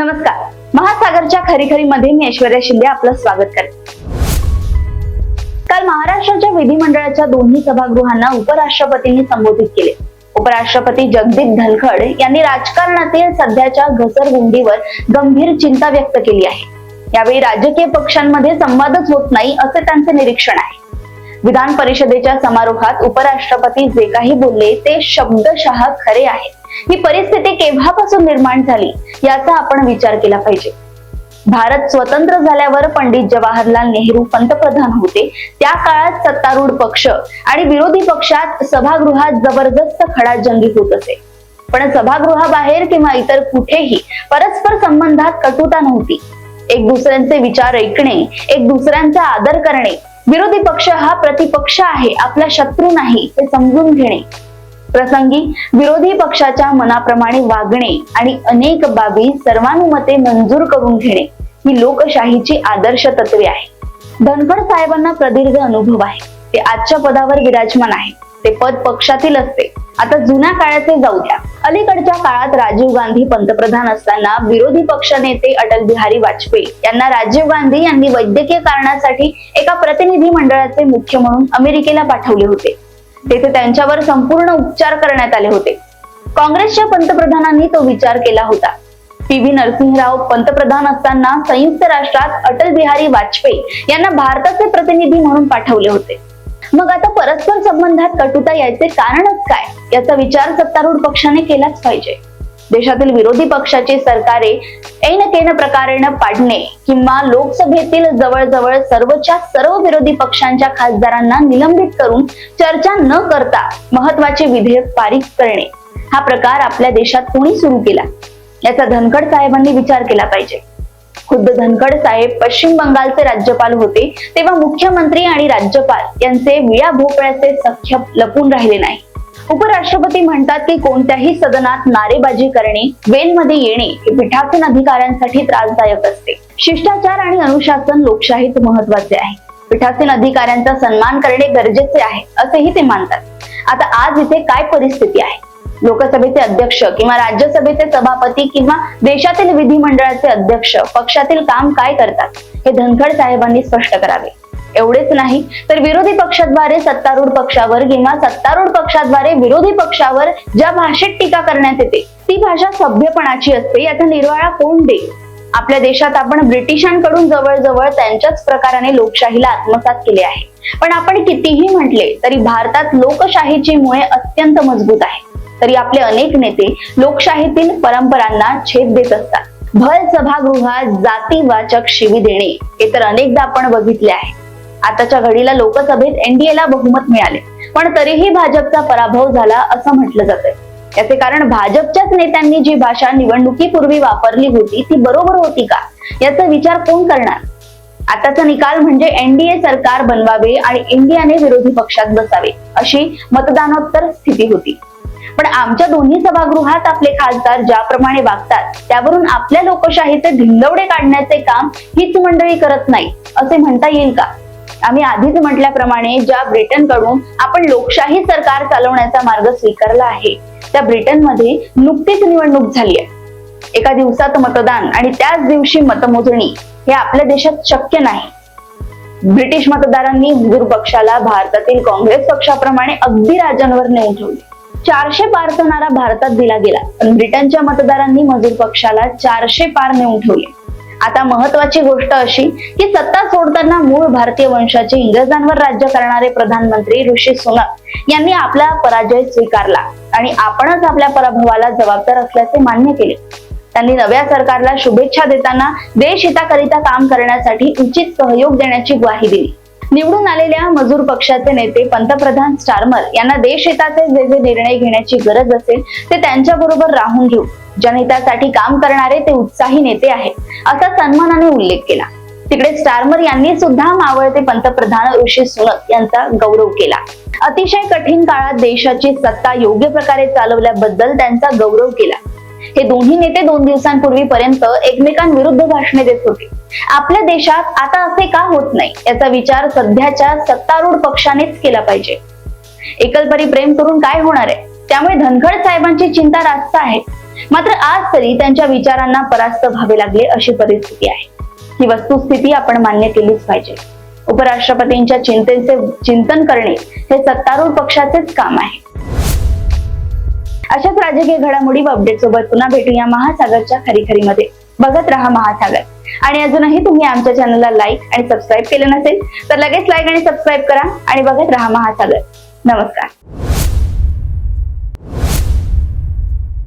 नमस्कार. महासागरच्या खरीखरीमध्ये मी ऐश्वर्या शिंदे आपलं स्वागत करते. काल महाराष्ट्राच्या विधिमंडळाच्या दोन्ही सभागृहांना उपराष्ट्रपतींनी संबोधित केले. उपराष्ट्रपती जगदीप धनखड यांनी राजकारणातील सध्याच्या घसरगुंडीवर गंभीर चिंता व्यक्त केली आहे. यावेळी राजकीय पक्षांमध्ये संवादच होत नाही असे त्यांचे निरीक्षण आहे. विधान परिषदेच्या समारोहात उपराष्ट्रपती जे काही बोलले ते शब्दशः खरे आहे ही परिस्थिती केव्हापासून निर्माण झाली? याचा आपण विचार केला पाहिजे. भारत स्वतंत्र झाल्यावर पंडित जवाहरलाल नेहरू पंतप्रधान होते. त्या काळात सत्तारूढ पक्ष आणि विरोधी पक्षात सभागृहात जबरदस्त खडाजंगी होत असे. पण सभागृहाबाहेर किंवा इतर कुठेही परस्पर संबंधात कटुता नव्हती. एक दुसऱ्यांचे विचार ऐकणे एक दुसऱ्यांचा आदर करणे विरोधी पक्ष हा प्रतिपक्ष आहे आपला शत्रू नाही हे समजून घेणे. प्रसंगी विरोधी पक्षाच्या मनाप्रमाणे वागणे आणि अनेक बाबी सर्वानुमते मंजूर करून घेणे ही लोकशाहीची आदर्श तत्वे आहे. धनखड साहेबांना प्रदीर्घ अनुभव आहे. ते आजच्या पदावर विराजमान आहे ते पद पक्षातील असते. आता जुन्या काळाचे जाऊ द्या. अलीकडच्या काळात राजीव गांधी पंतप्रधान असताना विरोधी पक्ष नेते अटल बिहारी वाजपेयी यांना राजीव गांधी यांनी वैद्यकीय कारणासाठी एका प्रतिनिधी मंडळाचे मुख्य म्हणून अमेरिकेला पाठवले होते. तेथे त्यांच्यावर संपूर्ण उपचार करण्यात आले होते. काँग्रेसच्या पंतप्रधानांनी तो विचार केला होता. पी. व्ही. नरसिंहराव पंतप्रधान असताना संयुक्त राष्ट्रात अटल बिहारी वाजपेयी यांना भारताचे प्रतिनिधी म्हणून पाठवले होते. मग आता परस्पर संबंधात कटुता यायचे कारणच काय? याचा विचार सत्तारूढ पक्षाने केलाच पाहिजे. देशातील विरोधी पक्षाची सरकारे ऐन केन प्रकारेनं पाडणे किंवा लोकसभेतील जवळजवळ सर्वच्या सर्व विरोधी पक्षांच्या खासदारांना निलंबित करून चर्चा न करता महत्त्वाचे विधेयक पारित करणे. हा प्रकार आपल्या देशात कोणी सुरू केला? याचा धनखड साहेबांनी विचार केला पाहिजे. खुद्द धनखड साहेब पश्चिम बंगालचे राज्यपाल होते तेव्हा मुख्यमंत्री आणि राज्यपाल यांचे विळा भोपळ्याचे सख्य लपून राहिले नाही उपराष्ट्रपती म्हणतात की कोणत्याही सदनात नारेबाजी करणे वेनमध्ये येणे हे पीठासीन अधिकाऱ्यांसाठी त्रासदायक असते. शिष्टाचार आणि अनुशासन लोकशाहीत महत्त्वाचे आहे. पीठासीन अधिकाऱ्यांचा सन्मान करणे गरजेचे आहे असेही ते मानतात. आता आज इथे काय परिस्थिती आहे? लोकसभेचे अध्यक्ष किंवा राज्यसभेचे सभापती किंवा देशातील विधिमंडळाचे अध्यक्ष पक्षातील काम काय करतात? हे धनखड साहेबांनी स्पष्ट करावे. एवढेच नाही. तर विरोधी पक्षाद्वारे सत्तारूढ पक्षावर किंवा सत्तारूढ पक्षाद्वारे विरोधी पक्षावर ज्या भाषेत टीका करण्यात येते ती भाषा सभ्यपणाची असते. याचा निर्वाळा कोण देईल? आपल्या देशात आपण ब्रिटिशांकडून जवळजवळ त्यांच्याच प्रकाराने लोकशाहीला आत्मसात केले आहे. पण आपण कितीही म्हटले तरी भारतात लोकशाहीची मुळे अत्यंत मजबूत आहे. तरी आपले अनेक नेते लोकशाहीतील परंपरांना छेद देत असतात. भर सभागृहात जातीवाचक शिवी देणे हे तर अनेकदा आपण बघितले आहे. आताच्या घडीला लोकसभेत एनडीएला बहुमत मिळाले. पण तरीही भाजपचा पराभव झाला असं म्हटलं जातंय. याचे कारण भाजपच्याच नेत्यांनी जी भाषा निवडणुकीपूर्वी वापरली होती ती बरोबर होती का? याचा विचार कोण करणार? आताचा निकाल म्हणजे एनडीए सरकार बनवावे आणि इंडियाने विरोधी पक्षात बसावे अशी मतदानोत्तर स्थिती होती. पण आमच्या दोन्ही सभागृहात आपले खासदार ज्याप्रमाणे वागतात त्यावरून आपल्या लोकशाहीचे धिंदवडे काढण्याचे काम हीच मंडळी करत नाही असे म्हणता येईल का? आम्ही आधीच म्हटल्याप्रमाणे ज्या ब्रिटनकडून आपण लोकशाही सरकार चालवण्याचा मार्ग स्वीकारला आहे त्या ब्रिटनमध्ये नुकतीच निवडणूक झाली आहे. एका दिवसात मतदान आणि त्याच दिवशी मतमोजणी हे आपल्या देशात शक्य नाही. ब्रिटिश मतदारांनी हुजूर पक्षाला भारतातील काँग्रेस पक्षाप्रमाणे अगदी राजांवर नेऊन ठेवले. चारशे पार सणारा भारतात दिला गेला पण ब्रिटनच्या मतदारांनी मजूर पक्षाला चारशे पार नेऊन ठेवले. आता महत्वाची गोष्ट अशी की सत्ता सोडताना मूळ भारतीय वंशाचे इंग्रजांवर राज्य करणारे प्रधानमंत्री ऋषी सुनक यांनी आपला पराजय स्वीकारला आणि आपणच आपल्या पराभवाला जबाबदार असल्याचे मान्य केले. त्यांनी नव्या सरकारला शुभेच्छा देताना देशहिताकरिता काम करण्यासाठी उचित सहयोग देण्याची ग्वाही दिली. निवडून आलेल्या मजूर पक्षाचे नेते पंतप्रधान स्टार्मर यांना देशहिताचे जे जे निर्णय घेण्याची गरज असेल ते त्यांच्या बरोबर राहून घेऊ. जनहितासाठी काम करणारे ते उत्साही नेते आहेत असा सन्मानाने उल्लेख केला. तिकडे स्टारमर यांनी सुद्धा मावळते पंतप्रधान ऋषी सुनक यांचा गौरव केला. अतिशय कठीण काळात देशाची सत्ता योग्य प्रकारे चालवल्याबद्दल त्यांचा गौरव केला. हे दोन्ही नेते दोन दिवसांपूर्वीपर्यंत एकमेकांविरुद्ध भाषणे देत होते. आपल्या देशात आता असे का होत नाही याचा विचार सध्याच्या सत्तारूढ पक्षानेच केला पाहिजे. एकलपरी प्रेम करून काय होणार आहे? त्यामुळे धनखड साहेबांची चिंता रास्त आहे. मात्र आज तरी त्यांच्या विचारांना परास्त व्हावे लागले अशी परिस्थिती आहे. ही वस्तुस्थिती आपण मान्य केलीच पाहिजे. उपराष्ट्रपतींच्या चिंतेचे चिंतन करणे हे सत्तारूढ पक्षाचेच काम आहे. अशाच राजकीय घडामोडी व अपडेट सोबत पुन्हा भेटूया महासागरच्या खरीखरीमध्ये. बघत राहा महासागर. आणि अजूनही तुम्ही आमच्या चॅनलला लाईक आणि सबस्क्राईब केलं नसेल तर लगेच लाईक आणि सबस्क्राईब करा आणि बघत राहा महासागर. नमस्कार.